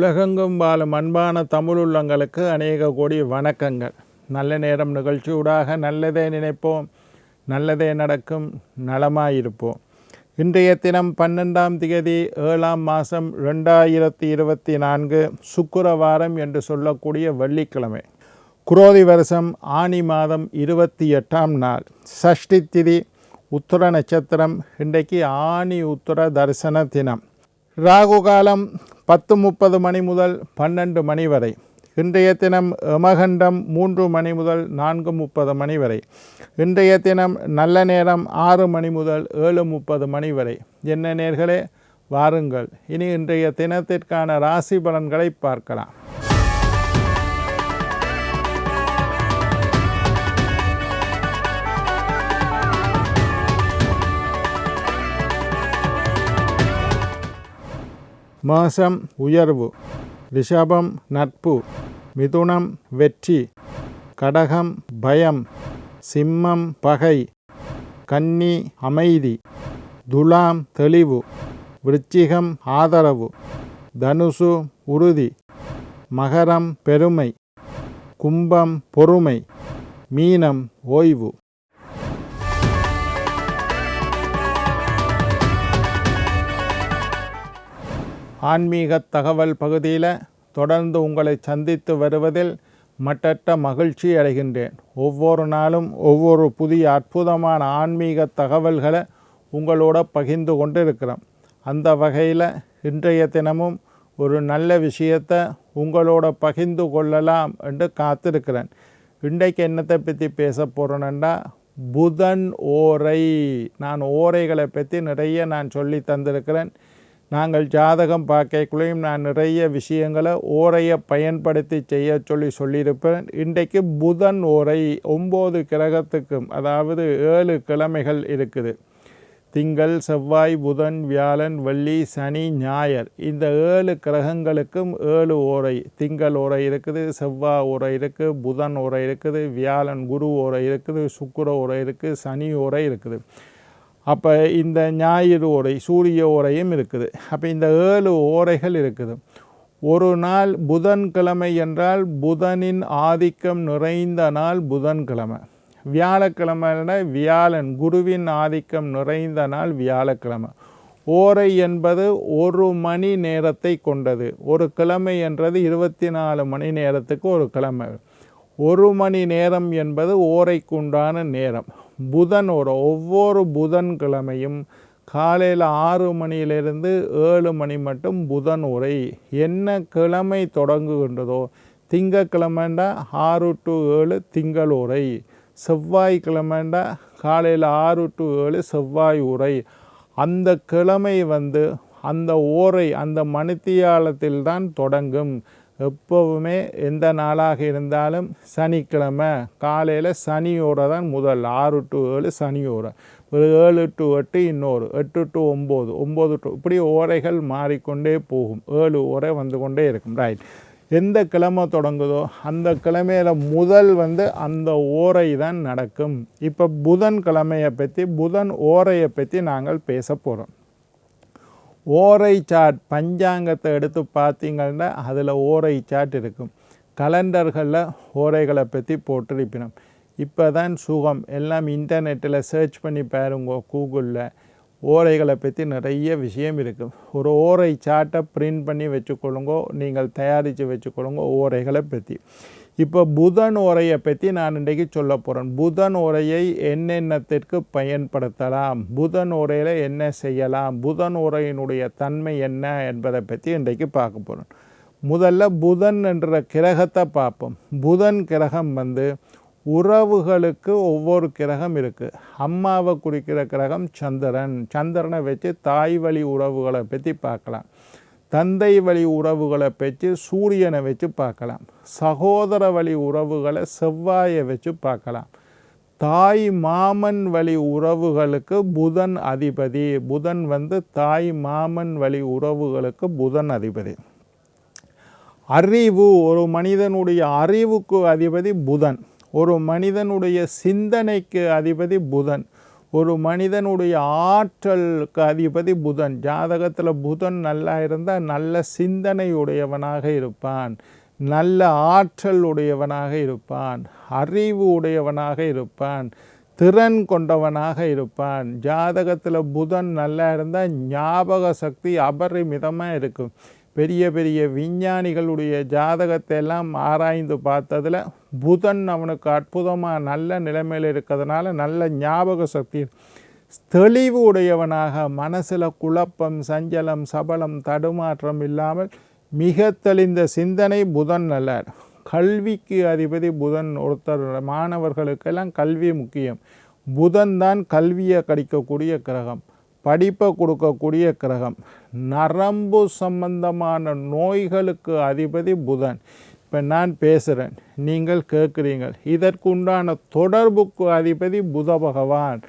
உலகெங்கும் வாழும் அன்பான தமிழுள்ளங்களுக்கு அநேக கோடி வணக்கங்கள். நல்ல நேரம் நிகழ்ச்சியூடாக நல்லதே நினைப்போம் நல்லதே நடக்கும் நலமாயிருப்போம். இன்றைய தினம் பன்னெண்டாம் தேதி ஏழாம் மாதம் ரெண்டாயிரத்தி இருபத்தி நான்கு சுக்கிரவாரம் என்று சொல்லக்கூடிய வெள்ளிக்கிழமை. குரோதி வருஷம் ஆனி மாதம் இருபத்தி எட்டாம் நாள். சஷ்டி திதி உத்தர நட்சத்திரம் இன்றைக்கு ஆனி உத்தர தரிசன தினம். ராகு காலம் பத்து முப்பது மணி முதல் பன்னெண்டு மணி வரை. இன்றைய தினம் எமகண்டம் மூன்று மணி முதல் நான்கு முப்பது மணி வரை. இன்றைய தினம் நல்ல நேரம் ஆறு மணி முதல் ஏழு முப்பது மணி வரை. என்ன நேர்களே? வாருங்கள். இனி இன்றைய தினத்திற்கான ராசி பலன்களை பார்க்கலாம். மாசம் உயர்வு ரிஷபம் நட்பு மிதுனம் வெற்றி கடகம் பயம் சிம்மம் பகை கன்னி அமைதி துலாம் தெளிவு விருச்சிகம் ஆதரவு தனுசு உறுதி மகரம் பெருமை கும்பம் பொறுமை மீனம் ஓய்வு ஆன்மீக தகவல் பகுதியில் தொடர்ந்து உங்களை சந்தித்து வருவதில் மட்டற்ற மகிழ்ச்சி அடைகின்றேன். ஒவ்வொரு நாளும் ஒவ்வொரு புதிய அற்புதமான ஆன்மீக தகவல்களை உங்களோட பகிர்ந்து கொண்டிருக்கிறோம். அந்த வகையில் இன்றைய தினமும் ஒரு நல்ல விஷயத்தை உங்களோட பகிர்ந்து கொள்ளலாம் என்று காத்திருக்கிறேன். இன்றைக்கு என்னத்தை பற்றி பேச போகிறேன்னா புதன் ஓரை. நான் ஓரைகளை பற்றி நிறைய நான் சொல்லி தந்திருக்கிறேன். நாங்கள் ஜாதகம் பார்க்கக்குள்ளேயும் நான் நிறைய விஷயங்களை ஓரையை பயன்படுத்தி செய்ய சொல்லி சொல்லியிருப்பேன். இன்றைக்கு புதன் ஓரை ஒம்பது கிரகத்துக்கும் அதாவது ஏழு கிழமைகள் இருக்குது. திங்கள் செவ்வாய் புதன் வியாழன் வெள்ளி சனி ஞாயர் இந்த ஏழு கிரகங்களுக்கும் ஏழு ஓரை. திங்கள் ஓரை இருக்குது செவ்வாய் ஓரை இருக்குது புதன் ஓரை இருக்குது வியாழன் குரு ஓரை இருக்குது சுக்கர ஓரை இருக்குது சனி ஓரை இருக்குது. அப்போ இந்த ஞாயிறு ஓரை சூரிய ஓரையும் இருக்குது. அப்போ இந்த ஏழு ஓரைகள் இருக்குது. ஒரு நாள் புதன்கிழமை என்றால் புதனின் ஆதிக்கம் நிறைந்த நாள் புதன்கிழமை. வியாழக்கிழமைனா வியாழன் குருவின் ஆதிக்கம் நிறைந்த நாள் வியாழக்கிழமை. ஓரை என்பது ஒரு மணி நேரத்தை கொண்டது. ஒரு கிழமை என்றது இருபத்தி நாலு மணி நேரத்துக்கு ஒரு கிழமை. ஒரு மணி நேரம் என்பது ஓரைக்குண்டான நேரம். புதன் ஒரு ஒவ்வொரு புதன்கிழமையும் காலையில் ஆறு மணியிலிருந்து ஏழு மணி மட்டும் புதன் உரை. என்ன கிழமை தொடங்குகின்றதோ திங்கக்கிழமைண்டா ஆறு டு ஏழு திங்கள் உரை. செவ்வாய்க்கிழமைண்டா காலையில் ஆறு டு ஏழு செவ்வாய் உரை. அந்த கிழமை வந்து அந்த ஓரை அந்த மணித்தியாலத்தில் தான் தொடங்கும். எப்போவுமே எந்த நாளாக இருந்தாலும் சனிக்கிழமை காலையில் சனியோட தான் முதல் ஆறு டு ஏழு சனியோரை ஒரு ஏழு டு எட்டு இன்னொரு எட்டு டு ஒம்பது ஒம்பது டு இப்படி ஓரைகள் மாறிக்கொண்டே போகும். ஏழு ஓரை வந்து கொண்டே இருக்கும். ரைட் எந்த கிழமை தொடங்குதோ அந்த கிழமையில் முதல் வந்து அந்த ஓரை தான் நடக்கும். இப்போ புதன் கிழமையை பற்றி புதன் ஓரையை பற்றி நாங்கள் பேச போகிறோம் ஓரை சாட் பஞ்சாங்கத்தை எடுத்து பார்த்தீங்கன்னா அதில் ஓரை சாட் இருக்கும். கலண்டர்களில் ஓரைகளை பற்றி போட்டிருப்பினோம். இப்போ தான் சுகம். எல்லாம் இன்டர்நெட்டில் சர்ச் பண்ணி பாருங்க கூகுளில். ஓரைகளை பற்றி நிறைய விஷயம் இருக்குது ஒரு ஓரை சாட்டை பிரிண்ட் பண்ணி வச்சுக்கொள்ளுங்கோ நீங்கள் தயாரித்து வச்சுக்கொள்ளுங்க ஓரைகளை பற்றி. இப்போ புதன் உரையை பற்றி நான் இன்றைக்கு சொல்ல போகிறேன் புதன் உரையை என்னென்னத்திற்கு பயன்படுத்தலாம்? புதன் உரையில் என்ன செய்யலாம்? புதன் உரையினுடைய தன்மை என்ன என்பதை பற்றி இன்றைக்கு பார்க்க போகிறோம் முதல்ல புதன் என்ற கிரகத்தை பார்ப்போம். புதன் கிரகம் வந்து உறவுகளுக்கு ஒவ்வொரு கிரகம் இருக்குது அம்மாவை குறிக்கிற கிரகம் சந்திரன். சந்திரனை வச்சு தாய் வழி உறவுகளை பற்றி பார்க்கலாம். தந்தை வழி உறவுகளை பற்றி சூரியனை வச்சு பார்க்கலாம். சகோதர வழி உறவுகளை செவ்வாயை வச்சு பார்க்கலாம். தாய் மாமன் வழி உறவுகளுக்கு புதன் அதிபதி. புதன் வந்து தாய் மாமன் வழி உறவுகளுக்கு புதன் அதிபதி. அறிவு ஒரு மனிதனுடைய அறிவுக்கு அதிபதி புதன். ஒரு மனிதனுடைய சிந்தனைக்கு அதிபதி புதன். ஒரு மனிதனுடைய ஆற்றலுக்கு அதிபதி புதன். ஜாதகத்தில் புதன் நல்லா இருந்தால் நல்ல சிந்தனை உடையவனாக இருப்பான். நல்ல ஆற்றல் உடையவனாக இருப்பான். அறிவு உடையவனாக இருப்பான். திறன் கொண்டவனாக இருப்பான். ஜாதகத்தில் புதன் நல்லா இருந்தால் ஞாபக சக்தி அபரிமிதமாக இருக்கும். பெரிய பெரிய விஞ்ஞானிகளுடைய ஜாதகத்தை எல்லாம் ஆராய்ந்து பார்த்ததில் புதன் அவனுக்கு அற்புதமாக நல்ல நிலைமையில் இருக்கிறதுனால நல்ல ஞாபக சக்தி. தெளிவு உடையவனாக மனசில் குழப்பம் சஞ்சலம் சபலம் தடுமாற்றம் இல்லாமல் மிக தெளிந்த சிந்தனை புதன் நல்ல கல்விக்கு அதிபதி புதன் ஒருத்தர் மாணவர்களுக்கெல்லாம் கல்வி முக்கியம். புதன் தான் கல்வியை கடிக்கக்கூடிய கிரகம். படிப்பை கொடுக்கக்கூடிய கிரகம். நரம்பு சம்பந்தமான நோய்களுக்கு அதிபதி புதன். இப்போ நான் பேசுகிறேன் நீங்கள் கேட்குறீங்கள் இதற்குண்டான தொடர்புக்கு அதிபதி புத பகவான்.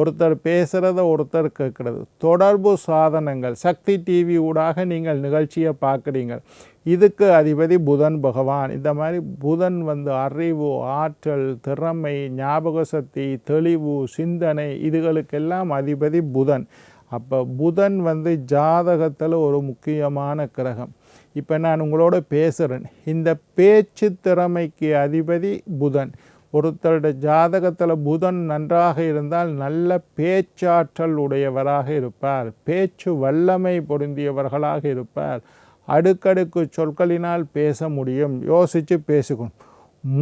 ஒருத்தர் பேசுகிறத ஒருத்தர் கேட்குறது. தொடர்பு சாதனங்கள். சக்தி டிவி ஊடாக நீங்கள் நிகழ்ச்சியை பார்க்குறீங்க இதுக்கு அதிபதி புதன் பகவான். இந்த மாதிரி புதன் வந்து அறிவு ஆற்றல் திறமை ஞாபக சக்தி தெளிவு சிந்தனை இதுகளுக்கெல்லாம் அதிபதி புதன். அப்போ புதன் வந்து ஜாதகத்தில் ஒரு முக்கியமான கிரகம். இப்போ நான் உங்களோட பேசுகிறேன் இந்த பேச்சு திறமைக்கு அதிபதி புதன். ஒருத்தருடைய ஜாதகத்தில் புதன் நன்றாக இருந்தால் நல்ல பேச்சாற்றல் உடையவராக இருப்பார். பேச்சு வல்லமை பொருந்தியவர்களாக இருப்பார். அடுக்கடுக்கு சொற்களினால் பேச முடியும். யோசித்து பேசிக்கணும்.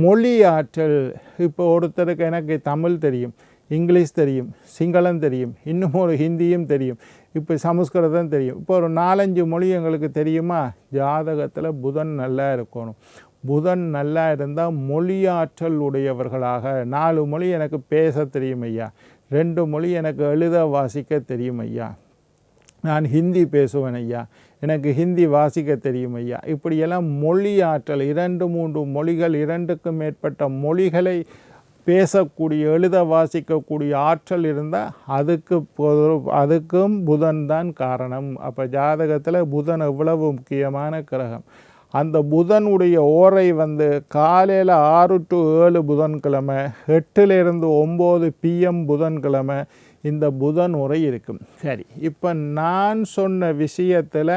மொழி ஆற்றல் இப்போ ஒருத்தருக்கு எனக்கு தமிழ் தெரியும் இங்கிலீஷ் தெரியும் சிங்களம் தெரியும் இன்னும் ஒரு ஹிந்தியும் தெரியும் இப்போ சமஸ்கிருதம் தெரியும். இப்போ ஒரு நாலஞ்சு மொழி எங்களுக்கு தெரியுமா? ஜாதகத்தில் புதன் நல்லா இருக்கணும். புதன் நல்லா இருந்தால் மொழியாற்றல் உடையவர்களாக. நாலு மொழி எனக்கு பேச தெரியும் ஐயா. ரெண்டு மொழி எனக்கு எழுத வாசிக்க தெரியும் ஐயா. நான் ஹிந்தி பேசுவேன் ஐயா. எனக்கு ஹிந்தி வாசிக்க தெரியும் ஐயா. இப்படியெல்லாம் மொழி ஆற்றல் இரண்டு மூன்று மொழிகள் இரண்டுக்கும் மேற்பட்ட மொழிகளை பேசக்கூடிய எழுத வாசிக்கக்கூடிய ஆற்றல் இருந்தால் அதுக்கு அதுக்கும் புதன் தான் காரணம். அப்போ ஜாதகத்தில் புதன் எவ்வளவு முக்கியமான கிரகம்? அந்த புதனுடைய ஓரை வந்து காலையில் ஆறு டு ஏழு புதன்கிழமை எட்டுலேருந்து ஒம்பது பிஎம் புதன்கிழமை இந்த புதன் உரை இருக்கும். சரி இப்போ நான் சொன்ன விஷயத்தில்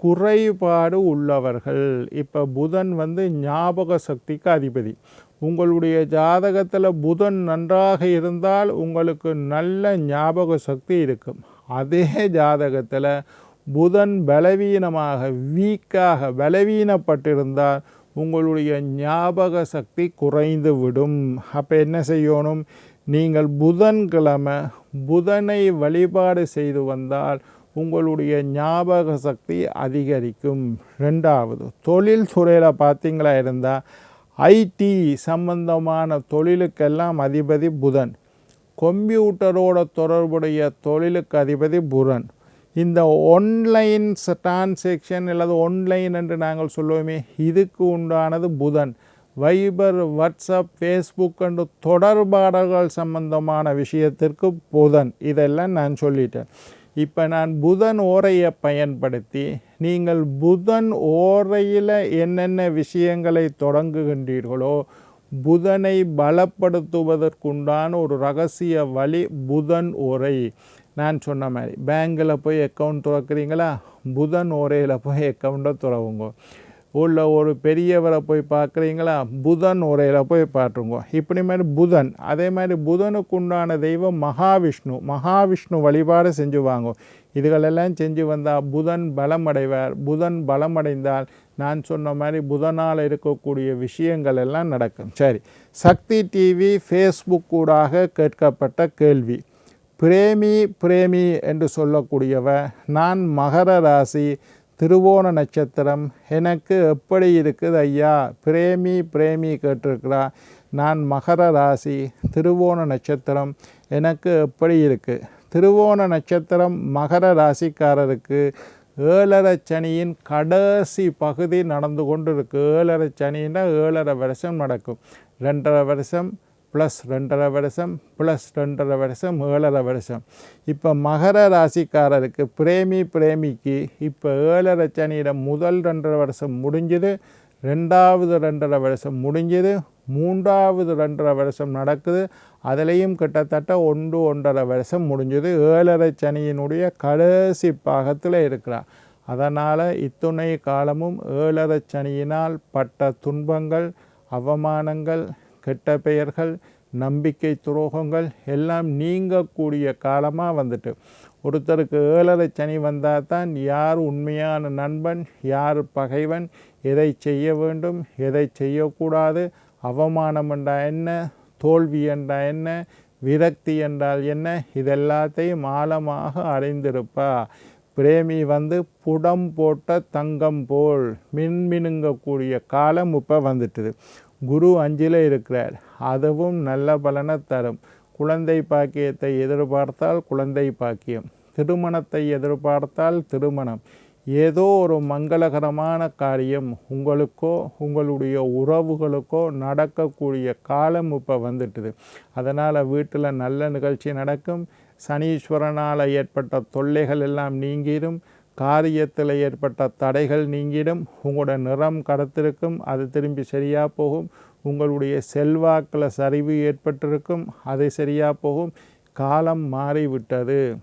குறைபாடு உள்ளவர்கள் இப்போ புதன் வந்து ஞாபக சக்திக்கு அதிபதி. உங்களுடைய ஜாதகத்தில் புதன் நன்றாக இருந்தால் உங்களுக்கு நல்ல ஞாபக சக்தி இருக்கும். அதே ஜாதகத்தில் புதன் பலவீனமாக வீக்காக பலவீனப்பட்டிருந்தால் உங்களுடைய ஞாபக சக்தி குறைந்து விடும் அப்போ என்ன செய்யணும்? நீங்கள் புதன்கிழமை புதனை வழிபாடு செய்து வந்தால் உங்களுடைய ஞாபக சக்தி அதிகரிக்கும். ரெண்டாவது தொழில் துறையில் பார்த்தீங்களா இருந்தால் ஐடி சம்பந்தமான தொழிலுக்கெல்லாம் அதிபதி புதன். கம்ப்யூட்டரோட தொடர்புடைய தொழிலுக்கு அதிபதி புதன். இந்த ஒன்லைன் டிரான்சேக்ஷன் அல்லது ஒன்லைன் என்று நாங்கள் சொல்லுவோமே இதுக்கு உண்டானது புதன். வைபர் வாட்ஸ்அப் ஃபேஸ்புக் என்று தொடர்பாடல்கள் சம்பந்தமான விஷயத்திற்கு புதன். இதெல்லாம் நான் சொல்லிட்டேன். இப்போ நான் புதன் ஓரையை பயன்படுத்தி நீங்கள் புதன் ஓரையில் என்னென்ன விஷயங்களை தொடங்குகின்றீர்களோ புதனை பலப்படுத்துவதற்குண்டான ஒரு ரகசிய வழி புதன் ஓரை. நான் சொன்ன மாதிரி பேங்கில் போய் அக்கௌண்ட் திறக்கிறீங்களா? புதன் ஓரையில் போய் அக்கௌண்ட்டை துறவுங்க. உள்ள ஒரு பெரியவரை போய் பார்க்குறீங்களா? புதன் உரையில் போய் பார்த்துருங்க. இப்படி மாதிரி புதன் அதே மாதிரி புதனுக்கு உண்டான தெய்வம் மகாவிஷ்ணு. மகாவிஷ்ணு வழிபாடு செஞ்சுவாங்க. இதுகளெல்லாம் செஞ்சு வந்தால் புதன் பலமடைவார். புதன் பலமடைந்தால் நான் சொன்ன மாதிரி புதனால் இருக்கக்கூடிய விஷயங்கள் எல்லாம் நடக்கும். சரி. சக்தி டிவி ஃபேஸ்புக் கூடாக கேட்கப்பட்ட கேள்வி. பிரேமி பிரேமி என்று சொல்லக்கூடியவ நான் மகர ராசி திருவோண நட்சத்திரம் எனக்கு எப்படி இருக்குது ஐயா? பிரேமி பிரேமி கேட்டிருக்கிறா. நான் மகர ராசி திருவோண நட்சத்திரம் எனக்கு எப்படி இருக்குது திருவோண நட்சத்திரம் மகர ராசிக்காரருக்கு ஏழரை சனியின் கடைசி பகுதி நடந்து கொண்டு இருக்குது ஏழரை சனின்னா ஏழரை வருஷம் நடக்கும். ரெண்டரை வருஷம் ப்ளஸ் ரெண்டரை வருஷம் ப்ளஸ் ரெண்டரை வருஷம் ஏழரை வருஷம். இப்போ மகர ராசிக்காரருக்கு பிரேமி பிரேமிக்கு இப்போ ஏழரை சனியிட முதல் ரெண்டரை வருஷம் முடிஞ்சது ரெண்டாவது ரெண்டரை வருஷம் முடிஞ்சது மூன்றாவது ரெண்டரை வருஷம் நடக்குது. அதுலேயும் கிட்டத்தட்ட ஒன்று ஒன்றரை வருஷம் முடிஞ்சது. ஏழரை சனியினுடைய கடைசி பாகத்தில் இருக்கிறார். அதனால் இத்துணை காலமும் ஏழரை சனியினால் பட்ட துன்பங்கள் அவமானங்கள் கெட்ட பெயர்கள் நம்பிக்கை துரோகங்கள் எல்லாம் நீங்கக்கூடிய காலமாக வந்துட்டு. ஒருத்தருக்கு ஏழரை சனி வந்தால் தான் யார் உண்மையான நண்பன் யார் பகைவன் எதை செய்ய வேண்டும் எதை செய்யக்கூடாது அவமானம் என்றால் என்ன தோல்வி என்றால் என்ன விரக்தி என்றால் என்ன இதெல்லாத்தையும் ஆழமாக அறிந்திருப்பா. பிரேமி வந்து புடம் போட்ட தங்கம் போல் மின்மினுங்கக்கூடிய காலம் இப்போ வந்துட்டுது. குரு அஞ்சில் இருக்கிறார். அதுவும் நல்ல பலனை தரும். குழந்தை பாக்கியத்தை எதிர்பார்த்தால் குழந்தை பாக்கியம். திருமணத்தை எதிர்பார்த்தால் திருமணம். ஏதோ ஒரு மங்களகரமான காரியம் உங்களுக்கோ உங்களுடைய உறவுகளுக்கோ நடக்கக்கூடிய காலம் இப்போ வந்துட்டுது. அதனால் வீட்டில் நல்ல நிகழ்ச்சி நடக்கும். சனீஸ்வரனால் ஏற்பட்ட தொல்லைகள் எல்லாம் நீங்கிடும் காரியத்தில் ஏற்பட்ட தடைகள் நீங்கிடும். உங்களோட நிறம் கடத்திருக்கும். அது திரும்பி சரியாக போகும். உங்களுடைய செல்வாக்கில் சரிவு ஏற்பட்டிருக்கும். அது சரியாக போகும். காலம் மாறிவிட்டது.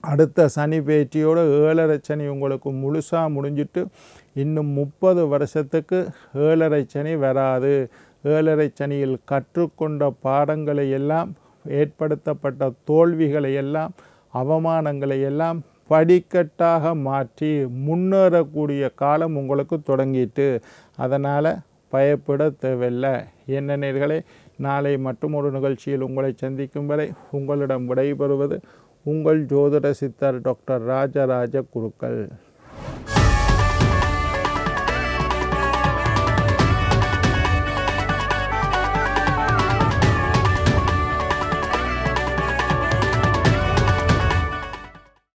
அடுத்த சனி பேச்சியோட ஏழரை சனி உங்களுக்கு முழுசாக முடிஞ்சிட்டு இன்னும் முப்பது வருஷத்துக்கு ஏழரை சனி வராது. ஏழரை சனியில் கற்றுக்கொண்ட பாடங்களை எல்லாம் ஏற்படுத்தப்பட்ட தோல்விகளை எல்லாம் அவமானங்களை எல்லாம் படிக்கட்டாக மாற்றி முன்னேறக்கூடிய காலம் உங்களுக்கு தொடங்கிட்டு அதனால் பயப்பட தேவையில்லை. என்ன நேர்களே நாளை மற்றும் ஒரு நிகழ்ச்சியில் உங்களை சந்திக்கும் வரை உங்களிடம் விடைபெறுவது உங்கள் ஜோதிட சித்தர் டாக்டர் ராஜராஜ குருக்கள்.